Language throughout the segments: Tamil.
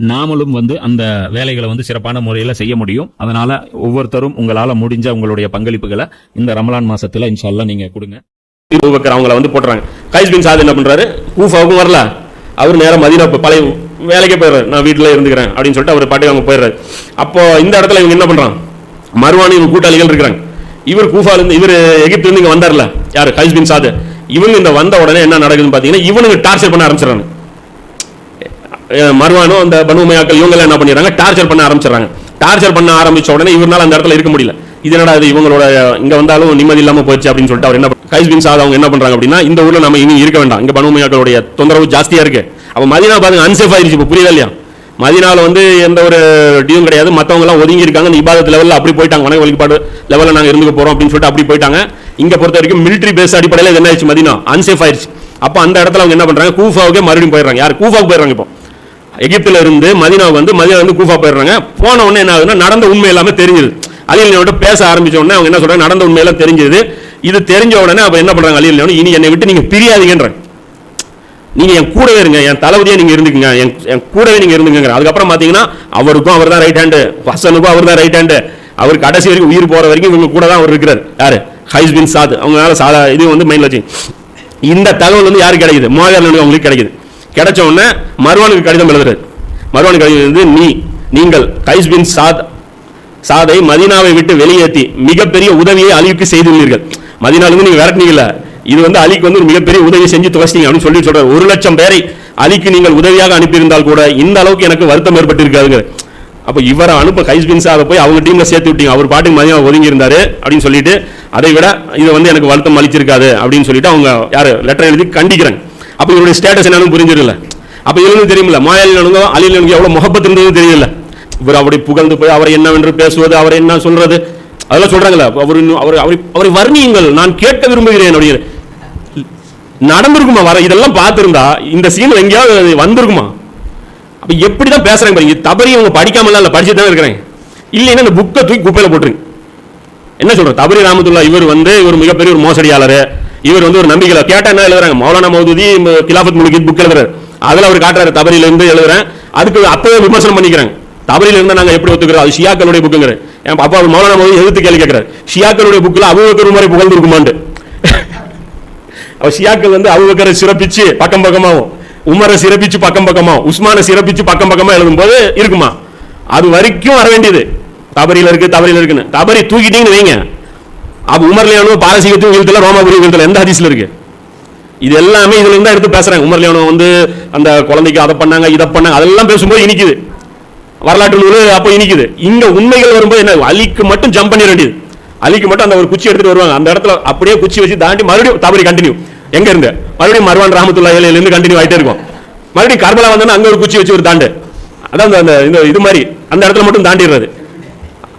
நாமளும் வந்து அந்த வேலைகளை வந்து சிறப்பான முறையில் செய்ய முடியும். அதனால ஒவ்வொருத்தரும் உங்களால் முடிஞ்ச உங்களுடைய பங்களிப்புகளை இந்த ரமலான் மாசத்துல இன்ஷால்லாம் நீங்க கொடுங்க. அபூபக்கர் அவங்கள வந்து போட்டுறாங்க. கைஸ் பின் சாது என்ன பண்றாரு? கூஃபாவுக்கும் வரல. அவர் நேரம் மதீனா பழைய வேலைக்கே போயிடுறாரு. நான் வீட்டில் இருந்துக்கிறேன் அப்படின்னு சொல்லிட்டு அவர் பாட்டுக்கு அவங்க போயிடுறாரு. அப்போ இந்த இடத்துல இவங்க என்ன பண்ணுறான் மறுவாணி இவங்க கூட்டாளிகள் இருக்கிறாங்க. இவர் கூஃபாலேருந்து இவர் எகிப்துலேருந்து இங்கே வந்தார்ல யார்? கைஸ் பின் சாது. இவங்க இந்த வந்த உடனே என்ன நடக்குதுன்னு பார்த்தீங்கன்னா இவனுக்கு டார்ச்சர் பண்ண ஆரம்பிச்சிடறாங்க. மர்வானோ அந்த பனுமையாக்கள் இவங்கெல்லாம் என்ன பண்ணிடுறாங்க? டார்ச்சர் பண்ண ஆரம்பிச்சிடறாங்க. டார்ச்சர் பண்ண ஆரம்பிச்ச உடனே இவர்னால அந்த இடத்துல இருக்க முடியல. இது என்னடா இது? இவங்களோட இங்க வந்தாலும் நிம்மதி இல்லாம போச்சு அப்படின்னு சொல்லிட்டு அவர் என்ன கைஸ் பின் சாத் அவங்க என்ன பண்றாங்க அப்படின்னா இந்த ஊர்ல நம்ம இனி இருக்க வேண்டாம். இங்க பனுமையாக்களுடைய தொந்தரவு ஜாஸ்தியா இருக்கு. அப்ப மதினா பாருங்க அன்சேஃப் ஆயிருச்சு இப்போ. புரியுதா இல்லையா? மதினால வந்து எந்த ஒரு டியூம் கிடையாது. மத்தவங்க எல்லாம் ஒதுங்கி இருக்காங்க. இந்த இபாதத் லெவலில் அப்படி போயிட்டாங்க. வணக்க வழிபாடு லெவலில் நாங்கள் இருந்துக்க போறோம் அப்படின்னு சொல்லிட்டு அப்படி போயிட்டாங்க. இங்கே பொறுத்த வரைக்கும் மிலிட்டரி பேஸ் அடிப்படையில் என்ன ஆயிடுச்சு? மதினா. அன்சேஃப் ஆயிடுச்சு அப்போ அந்த இடத்துல அவங்க என்ன பண்றாங்க? கூஃபாவுக்கே மறுபடியும் போயிடுறாங்க. யார்? கூஃபாவுக்கு போயிடுறாங்க இப்போ. எகிப்தில் இருந்து மதினாவுக்கு வந்து மதினா வந்து கூஃபா போயிடுறாங்க. போன உடனே என்ன ஆகுதுன்னா நடந்த உண்மை எல்லாமே தெரிஞ்சுது. அலியலினோட பேச ஆரம்பிச்ச உடனே அவங்க என்ன சொல்றாங்க நடந்த உண்மையெல்லாம் தெரிஞ்சது. இது தெரிஞ்ச உடனே அப்ப என்ன பண்றாங்க அலியலினோட இனி என்னை விட்டு நீங்க பிரியாதீங்கன்றாங்க. நீங்க என் கூடவே இருங்க என் தளபதியா நீங்க இருந்துக்குங்க என் என் கூடவே நீங்க இருந்துங்க அதுக்கப்புறம் பாத்தீங்கன்னா அவருக்கும் அவர் தான் ரைட் ஹேண்டு ஹசனுக்கும் அவர் தான் ரைட் ஹேண்டு அவர் கடைசி வரைக்கும் உயிர் போற வரைக்கும் இவங்க கூட தான் அவர் இருக்கிறார். யாரு? ஹைஸ் பின் சாத். அவங்களால சாதா இது வந்து மைண்ட்ல வச்சு இந்த தகவல் வந்து யாருக்கு கிடைக்குது? மோகன் அவங்களுக்கு கிடைக்குது. கிடைச்ச உடனே மருவானுக்கு கடிதம் எழுதுறாரு மருவானுக்கு கடிதம் வந்து நீ நீங்கள் கைஸ் பின் சாத் சாதை மதீனாவை விட்டு வெளியேற்றி மிகப்பெரிய உதவியை அழிவுக்கு செய்துள்ளீர்கள். மதீனாவிலிருந்து நீங்க விரட்டினீங்கல்ல இது வந்து அலிக்கு வந்து ஒரு மிகப்பெரிய உதவி செஞ்சு துவச்சிங்க அப்படின்னு சொல்லி சொல்றாரு. ஒரு லட்சம் பேரை அலிக்கு நீங்கள் உதவியாக அனுப்பியிருந்தால் கூட இந்த அளவுக்கு எனக்கு வருத்தம் ஏற்பட்டிருக்காதுங்க. அப்போ இவரை அனுப்ப கைஸ் பின் சாதை போய் அவங்க டீமில் சேர்த்து விட்டீங்க. அவர் பாட்டுக்கு மதியம் ஒதுங்கி இருந்தாரு அப்படின்னு சொல்லிட்டு அதை விட இதை வந்து எனக்கு வருத்தம் அளிச்சிருக்காது அப்படின்னு சொல்லிட்டு அவங்க யார் லெட்டர் எழுதி கண்டிக்கிறாங்க. அப்போ இவருடைய ஸ்டேட்டஸ் என்னன்னு புரிஞ்சிடல. அப்போ இதுல தெரியுமில்ல மாயாளினுங்க அலிலனுங்க எவ்வளோ முகப்பத்து இருந்ததுன்னு தெரியல. இவர் அப்படி புகழ்ந்து போய் அவரை என்னவென்று பேசுவது அவரை என்ன சொல்றது? அதெல்லாம் சொல்றாங்களா அவர் இன்னும் அவர் அவரை அவரை வர்ணியுங்கள் நான் கேட்க விரும்புகிறேன் அப்படிங்கிற நடந்திருக்குமா? வர இதெல்லாம் பார்த்துருந்தா இந்த சீன் எங்கேயாவது வந்திருக்குமா? அப்போ எப்படி தான் பேசுறாங்க பாருங்க தபரி அவங்க படிக்காமல இல்லை படிச்சு தான் இருக்கிறாங்க இல்லைன்னா இந்த புக்கை தூக்கி குப்பையில் போட்டுருங்க. என்ன சொல்கிறேன் தபரி ராமத்துல்லா இவர் வந்து இவர் மிகப்பெரிய ஒரு மோசடியாளர். இவர் வந்து ஒரு நம்பிக்கையில கேட்டா என்ன எழுதுறாங்க? மௌலானா மௌதூதி கிலாபத் கிலாஃபத் முழுக்கி புக் எழுதுறாரு. அதில் அவர் காட்டுறாரு தபரியில இருந்து எழுதுறேன். அதுக்கு அப்பவே விமர்சனம் பண்ணிக்கிறாங்க. தபரியில இருந்து எப்படி ஒத்துக்கிறோம்? அது ஷியாக்களுடைய புக்குங்கிற என் அப்பா அவர் மௌலானா மௌதூதி எதிர்த்து கேள்வி கேட்கிறார். ஷியாக்களுடைய புக்ல அபுபக்கர் மாதிரி புகழ்ந்து இருக்குமாண்டு. அவர் ஷியாக்கள் வந்து அபுபக்கரை சிறப்பிச்சு பக்கம் பக்கமாவும் உமரை சிறப்பிச்சு பக்கம் பக்கமாகவும் உஸ்மானை சிறப்பிச்சு பக்கம் பக்கமா எழுதும்போது இருக்குமா? அது வரைக்கும் வர வேண்டியது. தபரியில இருக்கு தபரியில இருக்குன்னு. தபரி தூக்கிட்டீங்கன்னு வைங்க. அப்ப உமர்லியானோ பாரசீகத்தையும் வீழ்த்தல ரோமாபுரியும் வீழ்த்தல. எந்த ஹதீஸ்ல இருக்கு? இது எல்லாமே இதுல இருந்தா எடுத்து பேசுறாங்க. உமர்லியானோ வந்து அந்த குழந்தைக்கு அதை பண்ணாங்க இதை பண்ணாங்க அதெல்லாம் பேசும்போது இனிக்குது. வரலாற்று நூல் அப்போ இனிக்குது. இங்க உண்மைகள் வரும்போது என்ன? அலிக்கு மட்டும் ஜம்ப் பண்ணிட வேண்டியது. அலிக்கு மட்டும் அந்த ஒரு குச்சி எடுத்துட்டு வருவாங்க. அந்த இடத்துல அப்படியே குச்சி வச்சு தாண்டி மறுபடியும் தவறி கண்டினியூ எங்க இருந்து? மறுபடியும் மர்வான் ராமத்துல்லா இருந்து கண்டினியூ ஆயிட்டே இருக்கும். மறுபடியும் கர்பலா வந்தோன்னா அங்க ஒரு குச்சி வச்சு ஒரு தாண்டு. அதான் அந்த- அந்த இந்த இது மாதிரி அந்த இடத்துல மட்டும் தாண்டிடுறது.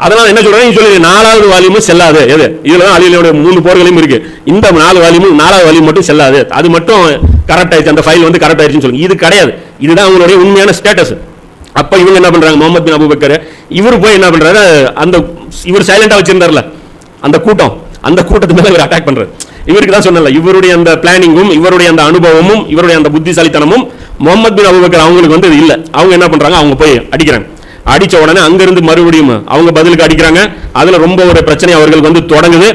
அதனால் என்ன சொல்றேன்? சொல்லி நாலாவது வால்யூமும் செல்லாது. எது? இதில் தான் அலியோட மூணு போர்களையும் இருக்கு. இந்த நாலு வால்யூமும் நாலாவது வால்யூம் மட்டும் செல்லாது. அது மட்டும் கரெக்ட் ஆயிடுச்சு. அந்த ஃபைல் வந்து கரெக்ட் ஆயிடுச்சுன்னு சொல்லுங்க இது கிடையாது. இதுதான் அவங்களுடைய உண்மையான ஸ்டேட்டஸ் அப்ப இவங்க என்ன பண்றாங்க? Muhammad bin Abu Bakr. இவர் போய் என்ன பண்றாரு? அந்த இவர் சைலண்டா வச்சிருந்தார்ல. அந்த கூட்டம். அந்த கூட்டத்து மேல இவர் அட்டாக் பண்றாரு. இவருக்கு தான் சொன்னல இவருடைய அந்த பிளானிங்கும் இவருடைய அந்த அனுபவமும் இவருடைய அந்த புத்திசாலித்தனமும் முகமது பின் அபுபக்கர் அவங்களுக்கு வந்து இது அவங்க என்ன பண்றாங்க? அவங்க போய் அடிக்கிறாங்க. அடித்த உடனே அங்கேருந்து மறுபடியும் அவங்க பதிலுக்கு அடிக்கிறாங்க. அதில் ரொம்ப ஒரு பிரச்சனை அவர்களுக்கு வந்து தொடங்குது.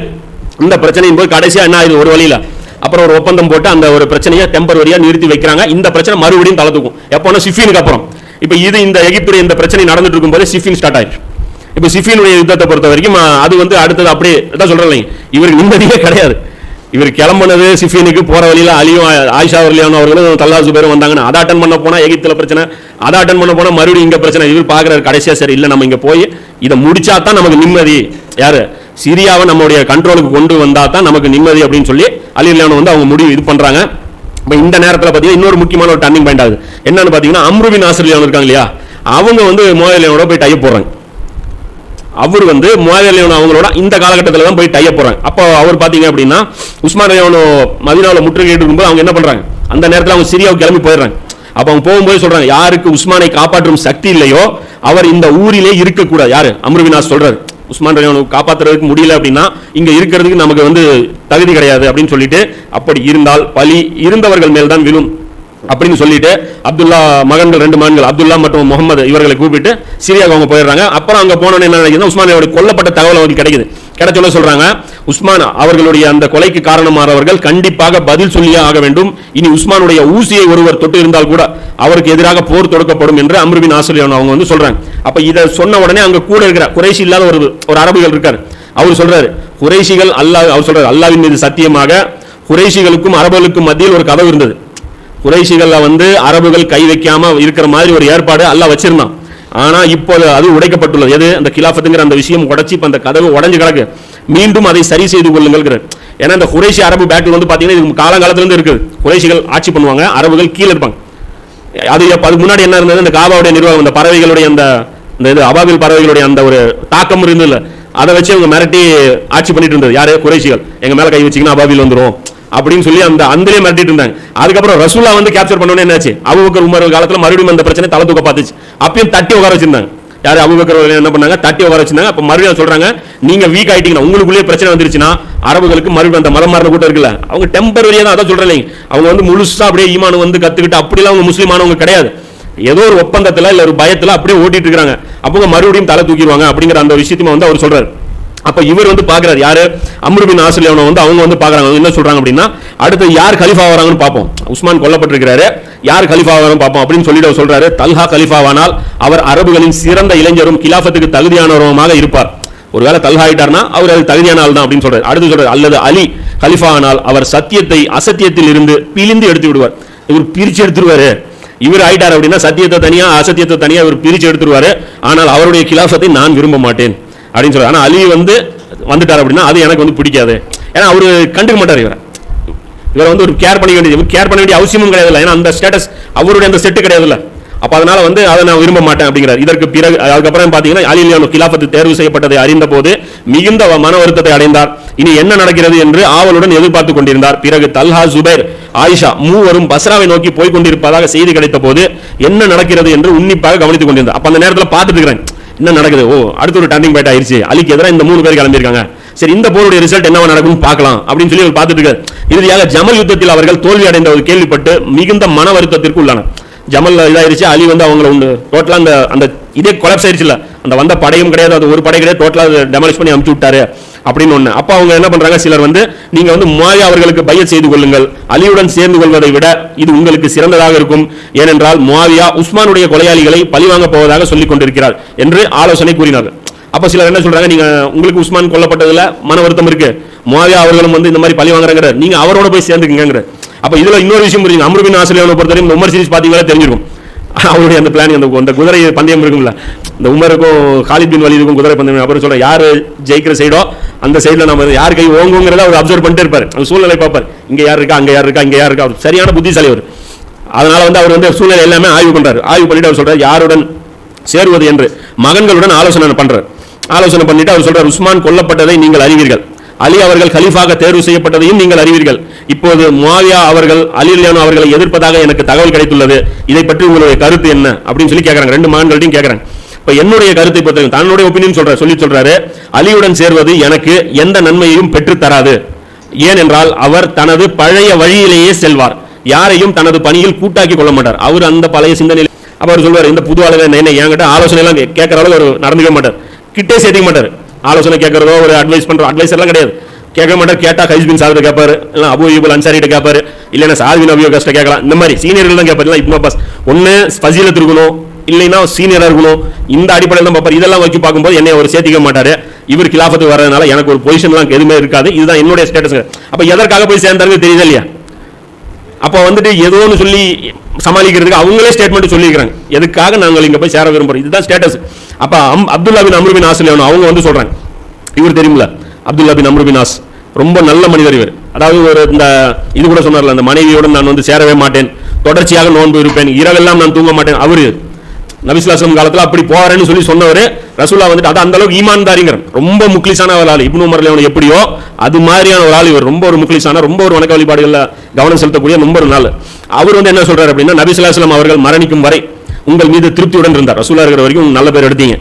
இந்த பிரச்சனையின் போது கடைசியாக என்ன ஆகுது ஒரு வழியில். அப்புறம் ஒரு ஒப்பந்தம் போட்டு அந்த ஒரு பிரச்சனையை டெம்பரவரியாக நிறுத்தி வைக்கிறாங்க. இந்த பிரச்சனை மறுபடியும் தலை எப்போனா சிஃபினுக்கு அப்புறம். இப்போ இது இந்த எகிப்துடைய இந்த பிரச்சனை நடந்துட்டு இருக்கும்போது சிஃபின் ஸ்டார்ட் ஆயிடுச்சு. இப்போ சிஃபினுடைய யுத்தத்தை பொறுத்த வரைக்கும் அது வந்து அடுத்தது அப்படியே தான் சொல்கிறேன் இவருக்கு நிம்மதியே கிடையாது. இவர் கிளம்புனது சிஃபினுக்கு போகிற வழியில் அலியும் ஆயிஷா அவர்லியான் அவர்களும் தல்லா சுபேரும் வந்தாங்கன்னு அதை அட்டன் பண்ண போனால் எகிப்தில் பிரச்சனை அதை அட்டன் பண்ண போனால் மறுபடியும் இங்கே பிரச்சனை. இவர் பார்க்குறாரு கடைசியாக சரி இல்லை நம்ம இங்கே போய் இதை முடிச்சா தான் நமக்கு நிம்மதி. யார்? சிரியாவை நம்மளுடைய கண்ட்ரோலுக்கு கொண்டு வந்தால் தான் நமக்கு நிம்மதி அப்படின்னு சொல்லி அலி அலியான் வந்து அவங்க முடிவு இது பண்ணுறாங்க இப்போ இந்த நேரத்தில் பார்த்தீங்கன்னா இன்னொரு முக்கியமான ஒரு டர்னிங் பாயிண்ட் ஆகுது. என்னன்னு பார்த்தீங்கன்னா அம்ருபின் ஆசிரியர் இருக்காங்க இல்லையா? அவங்க வந்து மோயலியோட போய் டைப் போடுறாங்க. அவர் வந்து முவாவியலியோன் அவங்களோட இந்த காலகட்டத்தில் தான் போய் டைய போகிறாங்க அப்போ அவர் பார்த்தீங்க அப்படின்னா உஸ்மான் அலியோனோ மதினாவில் முற்றுகையிட்டு இருக்கும்போது அவங்க என்ன பண்ணுறாங்க அந்த நேரத்தில் அவங்க சிரியாவுக்கு கிளம்பி போயிடுறாங்க. அப்போ அவங்க போகும்போது சொல்கிறாங்க யாருக்கு உஸ்மானை காப்பாற்றும் சக்தி இல்லையோ அவர் இந்த ஊரிலே இருக்கக்கூடாது. யார்? அம்ருவினாஸ் சொல்கிறார் உஸ்மான் ரலியனை காப்பாத்துறதுக்கு முடியல அப்படின்னா இங்கே இருக்கிறதுக்கு நமக்கு வந்து தகுதி கிடையாது அப்படின்னு சொல்லிட்டு அப்படி இருந்தால் பலி இருந்தவர்கள் மேல் தான் விழும். அப்படின்னு சொல்லிட்டு அப்துல்லா மகன்கள் ரெண்டு மகன்கள் அப்துல்லா மற்றும் முகமது இவர்களை கூப்பிட்டு சிரியாவுக்கு அவங்க போயிடுறாங்க. அப்புறம் அங்கே போனோன்னு என்ன நினைக்குதுன்னா உஸ்மானியோட கொல்லப்பட்ட தகவல் அவங்களுக்கு கிடைக்குது. கிடைச்சொல்ல சொல்றாங்க உஸ்மான் அவர்களுடைய அந்த கொலைக்கு காரணமானவர்கள் கண்டிப்பாக பதில் சொல்லியே ஆக வேண்டும். இனி உஸ்மானுடைய ஊசியை ஒருவர் தொட்டு இருந்தால் கூட அவருக்கு எதிராக போர் தொடுக்கப்படும் என்று அம்ருபின் ஆசிரியர் அவங்க வந்து சொல்றாங்க. அப்ப இதை சொன்ன உடனே அங்க கூட இருக்கிற குறைசி இல்லாத ஒரு ஒரு அரபுகள் இருக்காரு. அவர் சொல்றாரு குறைசிகள் அல்லாஹ் அவர் சொல்றாரு அல்லாவின் மீது சத்தியமாக குறைசிகளுக்கும் அரபுகளுக்கும் மத்தியில் ஒரு கதவு இருந்தது. குறைஷிகளில் வந்து அரபுகள் கை வைக்காமல் இருக்கிற மாதிரி ஒரு ஏற்பாடு அல்ல வச்சிருந்தான். ஆனால் இப்போ அது உடைக்கப்பட்டுள்ளது. எது? அந்த கிலாஃபத்துங்கிற அந்த விஷயம் உடச்சி இப்போ அந்த கதவு உடைஞ்சு கிடக்கு. மீண்டும் அதை சரி செய்து கொள்ளுங்கள் ஏன்னா இந்த குறைஷி அரபு பேட்டில் வந்து பார்த்தீங்கன்னா இது காலங்காலத்துலேருந்து இருக்குது. குறைஷிகள் ஆட்சி பண்ணுவாங்க அரபுகள் கீழே இருப்பாங்க. அது அதுக்கு முன்னாடி என்ன இருந்தது? இந்த காபாவுடைய நிர்வாகம் இந்த பறவைகளுடைய அந்த இந்த இது அபாபில் பறவைகளுடைய அந்த ஒரு தாக்கம் இருந்ததுல. அதை வச்சு அவங்க மிரட்டி ஆட்சி பண்ணிட்டு இருந்தது. யாரு? குறைஷிகள். எங்கள் மேலே கை வச்சிங்கன்னா அபாபில் வந்துடும் அப்படின்னு சொல்லி அந்த அந்தலே மிரட்டிட்டு இருந்தாங்க. அதுக்கப்புறம் ரசூலா வந்து கேப்சர் பண்ணோன்னு என்னாச்சு? அபுபக்கர் உமர் காலத்துல மறுபடியும் அந்த பிரச்சனை தலை தூக்க பார்த்துச்சு. அப்பயும் தட்டி உட்கார வச்சிருந்தாங்க. யாரு? அபுபக்கர் என்ன பண்ணாங்க? தட்டி உட்கார வச்சிருந்தாங்க. அப்ப மறுபடியும் சொல்றாங்க நீங்க வீக் ஆயிட்டீங்கன்னா உங்களுக்குள்ளேயே பிரச்சனை வந்துருச்சுன்னா அரபுகளுக்கு மறுபடியும் அந்த மதம் மாறின கூட்டம் இருக்குல்ல அவங்க டெம்பரரியா தான் அதான் சொல்றேன் அவங்க வந்து முழுசா அப்படியே ஈமான் வந்து கத்துக்கிட்டு அப்படிலாம் அவங்க முஸ்லீமானவங்க கிடையாது. ஏதோ ஒரு ஒப்பந்தத்துல இல்ல ஒரு பயத்துல அப்படியே ஓட்டிட்டு இருக்காங்க அப்போ மறுபடியும் தலை தூக்கிடுவாங்க அப்படிங்கிற அந்த விஷயத்தையும் வந்து அவர் சொல்றாரு. அப்ப இவர் வந்து பாக்குறாரு யாரு? அம்ருபின் ஆசிரியவனை வந்து அவங்க வந்து பாக்குறாங்க. அவங்க என்ன சொல்றாங்க அப்படின்னா அடுத்து யார் கலிஃபா வராங்கன்னு பார்ப்போம். உஸ்மான் கொல்லப்பட்டிருக்கிறாரு. யார் கலிஃபா வரும் பார்ப்போம் அப்படின்னு சொல்லிட்டு அவர் சொல்றாரு. தல்ஹா கலிஃபாவானால் அவர் அரபுகளின் சிறந்த இளைஞரும் கிலாஃபத்துக்கு தகுதியானவருமாக இருப்பார். ஒருவேளை தல்ஹா ஆயிட்டார்னா அவர் அது தகுதியான ஆள் தான் அப்படின்னு சொல்றாரு. அடுத்து சொல்றாரு அல்லது அலி கலிஃபா ஆனால் அவர் சத்தியத்தை அசத்தியத்தில் இருந்து பிழிந்து எடுத்து விடுவார். இவர் பிரிச்சு எடுத்துருவாரு. இவர் ஆயிட்டார் அப்படின்னா சத்தியத்தை தனியா அசத்தியத்தை தனியா இவர் பிரிச்சு எடுத்துருவாரு. ஆனால் அவருடைய கிலாஃபத்தை நான் விரும்ப மாட்டேன். அப்படின்னு சொல்றாரு. ஆனால் அலி வந்து வந்துட்டார் அப்படின்னா அது எனக்கு வந்து பிடிக்காது. ஏன்னா அவர் கண்டுக்க மாட்டார் இவரை. இவரை வந்து ஒரு கேர் பண்ண வேண்டியது கேர் பண்ண வேண்டிய அவசியமும் கிடையாது ஏன்னா அந்த ஸ்டேட்டஸ் அவருடைய அந்த செட்டு கிடையாதுல்ல அப்போ அதனால் வந்து அதை நான் விரும்ப மாட்டேன் அப்படிங்கிறார். இதற்கு பிறகு அதுக்கப்புறம் பார்த்தீங்கன்னா அலிலியானு கிலாஃபத்து தேர்வு செய்யப்பட்டதை அறிந்த போது மிகுந்த மன வருத்தத்தை அடைந்தார். இனி என்ன நடக்கிறது என்று ஆவலுடன் எதிர்பார்த்து கொண்டிருந்தார். பிறகு தல்ஹா சுபேர் ஆயிஷா மூவரும் பஸ்ராவை நோக்கி போய் கொண்டிருப்பதாக செய்தி கிடைத்த போது என்ன நடக்கிறது என்று உன்னிப்பாக கவனித்துக் கொண்டிருந்தார். அப்ப அந்த நேரத்தில் பார்த்துட்டு இருக்கிறேன். என்ன நடக்குது? ஓ அடுத்த ஒரு டர்னிங் பாயிண்ட் ஆயிருச்சு. அலிக்கு எதிராக இந்த மூணு பேர் கிளம்பியிருக்காங்க. சரி இந்த போருடைய ரிசல்ட் என்னவா நடக்கும்னு பார்க்கலாம் அப்படின்னு சொல்லி அவர் பார்த்துட்டு இருக்காரு. இறுதியாக ஜமல் யுத்தத்தில் அவர்கள் தோல்வி அடைந்த ஒரு கேள்விப்பட்டு மிகுந்த மன வருத்தத்திற்கு உள்ளான ஜமல் இதாயிருச்சு அலி வந்து அவங்கள உண்டு. டோட்டலாக அந்த அந்த இதே கொலப்ஸ் ஆயிருச்சுல. அந்த வந்த படையும் கிடையாது அது ஒரு படை கிடையாது டோட்டலாக டெமாலிஷ் பண்ணி அமுச்சு விட்டாரு அப்படின்னு ஒன்று அப்போ அவங்க என்ன பண்ணுறாங்க சிலர் வந்து நீங்கள் வந்து மாயா அவர்களுக்கு பைய செய்து கொள்ளுங்கள். அலியுடன் சேர்ந்து கொள்வதை விட இது உங்களுக்கு சிறந்ததாக இருக்கும். ஏனென்றால் முவாவியா உஸ்மானுடைய கொலையாளிகளை பழிவாங்க போவதாக சொல்லிக் கொண்டிருக்கிறார் என்று ஆலோசனை கூறினார்கள். அப்ப சிலர் என்ன சொல்றாங்க? நீங்க உங்களுக்கு உஸ்மான் கொல்லப்பட்டதுல மன வருத்தம் இருக்கு. முவாவியா அவர்களும் வந்து இந்த மாதிரி பழி வாங்குறாங்கிற நீங்க அவரோட போய் சேர்ந்துக்குங்கிற அப்ப இதுல இன்னொரு விஷயம் புரியுங்க. அமருபின் ஆசிரியர் பொறுத்தவரைக்கும் உமர் சீரிஸ் பாத்தீங்களா தெரிஞ்சிருக்கும். அவருடைய அந்த பிளான் அந்த அந்த குதிரை பந்தயம் இருக்கும்ல. இந்த உமருக்கும் காலித் பின் வலிதுக்கும் குதிரை பந்தயம் அப்புறம் சொல்ற யார் ஜெயிக்கிற சைடோ அந்த சைடில் நம்ம யார் கை ஓங்குங்கிறத அவர் அப்சர்வ் பண்ணிட்டு இருப்பார். அந்த சூழ்நிலை பார்ப்பார். இங்கே யார் இருக்கா அங்கே யார் இருக்கா இங்கே யார் இருக்கா. அவர் சரியான புத்திசாலி அவர். அதனால வந்து அவர் வந்து சூழ்நிலை எல்லாமே ஆய்வு பண்ணுறாரு ஆய்வு பண்ணிட்டு அவர் சொல்கிறார் யாருடன் சேருவது? என்று மகன்களுடன் ஆலோசனை பண்ணுறார் ஆலோசனை பண்ணிட்டு அவர் சொல்கிறார் உஸ்மான் கொல்லப்பட்டதை நீங்கள் அறிவீர்கள். அலி அவர்கள் கலீஃபாக தேர்வு செய்யப்பட்டதையும் நீங்கள் அறிவீர்கள். இப்போது முவாவியா அவர்கள் அலி அலியானு அவர்களை எதிர்ப்பதாக எனக்கு தகவல் கிடைத்துள்ளது. இதை பற்றி உங்களுடைய கருத்து என்ன? அப்படின்னு சொல்லி கேட்கறாங்க ரெண்டு மகன்கள்ட்டையும் கேட்கறாங்க இப்ப என்னுடைய கருத்தை பொறுத்த தன்னுடைய ஒப்பீனியன் சொல்ற சொல்லி சொல்றாரு. அலியுடன் சேர்வது எனக்கு எந்த நன்மையையும் பெற்று தராது. ஏனென்றால் அவர் தனது பழைய வழியிலேயே செல்வார். யாரையும் தனது பணியில் கூட்டாக்கி கொள்ள மாட்டார். அவர் அந்த பழைய சிந்தனையில் அவர் சொல்வார் இந்த புது ஆளுங்க என்ன என்கிட்ட ஆலோசனை எல்லாம் கேட்கற அளவுக்கு அவர் நடந்துக்க மாட்டார். கிட்டே சேர்த்துக்க மாட்டார். ஆலோசனை கேட்கறதோ ஒரு அட்வைஸ் பண்ற அட்வைஸ் எல்லாம் கிடையாது. கேட்க மாட்டார் கேட்டா ஹைஸ்பின் சார்ட்ட கேட்பாரு இல்லை அபு யூபல் அன்சாரிட்ட கேட்பாரு இல்லைன்னா சார்பின் அபியோ கஷ்ட கேட்கலாம். இந்த மாதிரி சீனியர்கள் தான் கேட்பாரு. Ibn Baz. ஒன்று ஃபசீலத் இருக்கணும் இல்லைன்னா சீனியராக இருக்கணும். இந்த அடிப்படையில் தான் பார்ப்பார். இதெல்லாம் வச்சு பார்க்கும்போது என்னை அவர் சேர்த்திக்க மாட்டார். இவர் கிலாஃபத்துக்கு வரதுனால எனக்கு ஒரு பொசிஷன்லாம் எதுவுமே இருக்காது. இதுதான் என்னுடைய ஸ்டேட்டஸ் அப்போ எதற்காக போய் சேர்ந்தாருன்னு தெரியுது இல்லையா? அப்போ வந்துட்டு ஏதோ ஒன்று சொல்லி சமாளிக்கிறதுக்கு அவங்களே ஸ்டேட்மெண்ட் சொல்லியிருக்காங்க எதுக்காக நாங்கள் இங்கே போய் சேர விரும்புறோம்? இதுதான் ஸ்டேட்டஸ் அப்போ அம் அப்துல்லா பின் அம்ரு பின் ஆசில் அவங்க வந்து சொல்கிறாங்க இவர் தெரியுமில்ல அப்துல்லா பின் அம்ருபின் ஆஸ். ரொம்ப நல்ல மனிதர் இவர். அதாவது ஒரு இந்த இது கூட சொன்னார்ல அந்த மனைவியோட நான் வந்து சேரவே மாட்டேன். தொடர்ச்சியாக நோன்பு இருப்பேன். இரவெல்லாம் நான் தூங்க மாட்டேன். அவர் நபிஸ்லாசம் காலத்தில் அப்படி போறேன்னு சொல்லி சொன்னவர் ரசூலா வந்துட்டு அது அந்த அளவுக்கு ஈமான்தாரிங்கிற ரொம்ப முக்லிசான ஒரு ஆள். இப்னு உமர் லியோன் எப்படியோ அது மாதிரியான ஒரு ஆள் இவர். ரொம்ப ஒரு முக்லிசான ரொம்ப ஒரு வணக்க வழிபாடுகளில் கவனம் செலுத்தக்கூடிய ரொம்ப ஒரு நாள். அவர் வந்து என்ன சொல்றாரு அப்படின்னா நபிசுல்லாஸ்லாம் அவர்கள் மரணிக்கும் வரை உங்கள் மீது திருப்தியுடன் இருந்தார். ரசூலா இருக்கிற வரைக்கும் நல்ல பேர் எடுத்தீங்க.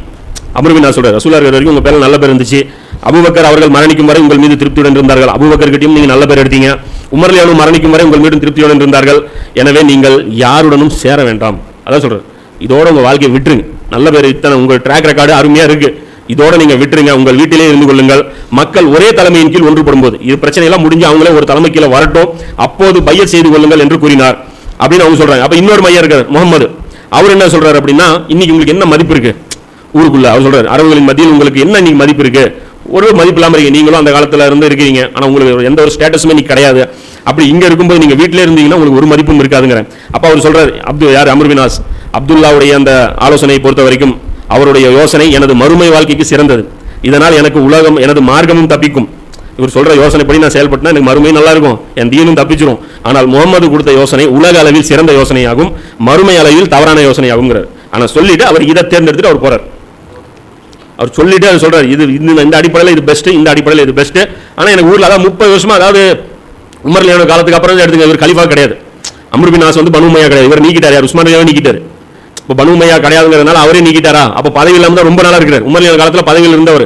அமர்வி நான் சொல்றேன் ரசூலா இருக்கிற வரைக்கும் உங்க பேர் நல்ல பேர் இருந்துச்சு. அபுபக்கர் அவர்கள் மரணிக்கும் வரை உங்கள் மீது திருப்தியுடன் இருந்தார்கள். அபுபக்கர் கிட்டையும் நீங்க நல்ல பேர் எடுத்தீங்க. உமர்லியானும் மரணிக்கும் வரை உங்கள் மீது திருப்தியுடன் இருந்தார்கள். எனவே நீங்கள் யாருடனும் சேர வேண்டாம். அதான் சொல்றேன் இதோட உங்கள் வாழ்க்கையை விட்டுருங்க. நல்ல பேர் இத்தனை உங்கள் ட்ராக் ரெக்கார்டு அருமையாக இருக்குது இதோட நீங்கள் விட்டுருங்க உங்கள் வீட்டிலே இருந்து கொள்ளுங்கள். மக்கள் ஒரே தலைமையின் கீழ் ஒன்றுபடும் போது இது பிரச்சனையெல்லாம் முடிஞ்சு அவங்களே ஒரு தலைமை கீழே வரட்டும். அப்போது பையத் செய்து கொள்ளுங்கள் என்று கூறினார். அப்படின்னு அவங்க சொல்கிறாங்க அப்போ இன்னொரு மையம் இருக்கார் முகமது அவர் என்ன சொல்கிறார் அப்படின்னா இன்னைக்கு உங்களுக்கு என்ன மதிப்பு இருக்குது ஊருக்குள்ளே அவர் சொல்கிறார் அரபுகளின் மத்தியில் உங்களுக்கு என்ன இன்னைக்கு மதிப்பு இருக்குது ஒரு மதிப்பு இல்லாமல் இருக்கீங்க. நீங்களும் அந்த காலத்தில் இருந்து இருக்கிறீங்க ஆனால் உங்களுக்கு எந்த ஒரு ஸ்டேட்டஸுமே நீ கிடையாது. அப்படி இங்கே இருக்கும்போது நீங்கள் வீட்டிலே இருந்தீங்கன்னா உங்களுக்கு ஒரு மதிப்பும் இருக்காதுங்கிறேன். அப்போ அவர் சொல்கிறார் அப்து யார்? அமர்வினாஸ் அப்துல்லாவுடைய அந்த ஆலோசனையை பொறுத்த வரைக்கும் அவருடைய யோசனை எனது மறுமை வாழ்க்கைக்கு சிறந்தது. இதனால் எனக்கு உலகம் எனது மார்க்கமும் தப்பிக்கும். இவர் சொல்கிற யோசனைப்படி நான் செயல்பட்டா எனக்கு மறுமை நல்லா இருக்கும் என் தீனும் தப்பிச்சிரும். ஆனால் முகமது கொடுத்த யோசனை உலக அளவில் சிறந்த யோசனையாகும். மறுமை அளவில் தவறான யோசனையாகுங்கிறார் ஆனால் சொல்லிட்டு அவர் இதை தேர்ந்தெடுத்துட்டு அவர் போறார். அவர் சொல்லிட்டு அவர் சொல்றாரு இது இந்த இந்த அடிப்படையில் இது பெஸ்ட் இந்த அடிப்படையில் இது பெஸ்ட் ஆனால் எனக்கு ஊரில் அதாவது முப்பது வருஷமா அதாவது உமர்லியான காலத்துக்கு அப்புறம் எடுத்துங்க இவர் கலிஃபா கிடையாது. அம்ருபின் நாஸ் வந்து பனுமையா கிடையாது. இவர் நீக்கிட்டார். யார்? உஸ்மான் நீக்கிட்டார். இப்போ பனுமையா கிடையாதுங்கிறதுனால அவரே நீக்கிட்டாரா? அப்போ பதவி இல்லாமல் தான் ரொம்ப நாளாக இருக்கிறார். உமரியான காலத்தில் பதவியில் இருந்தவர்.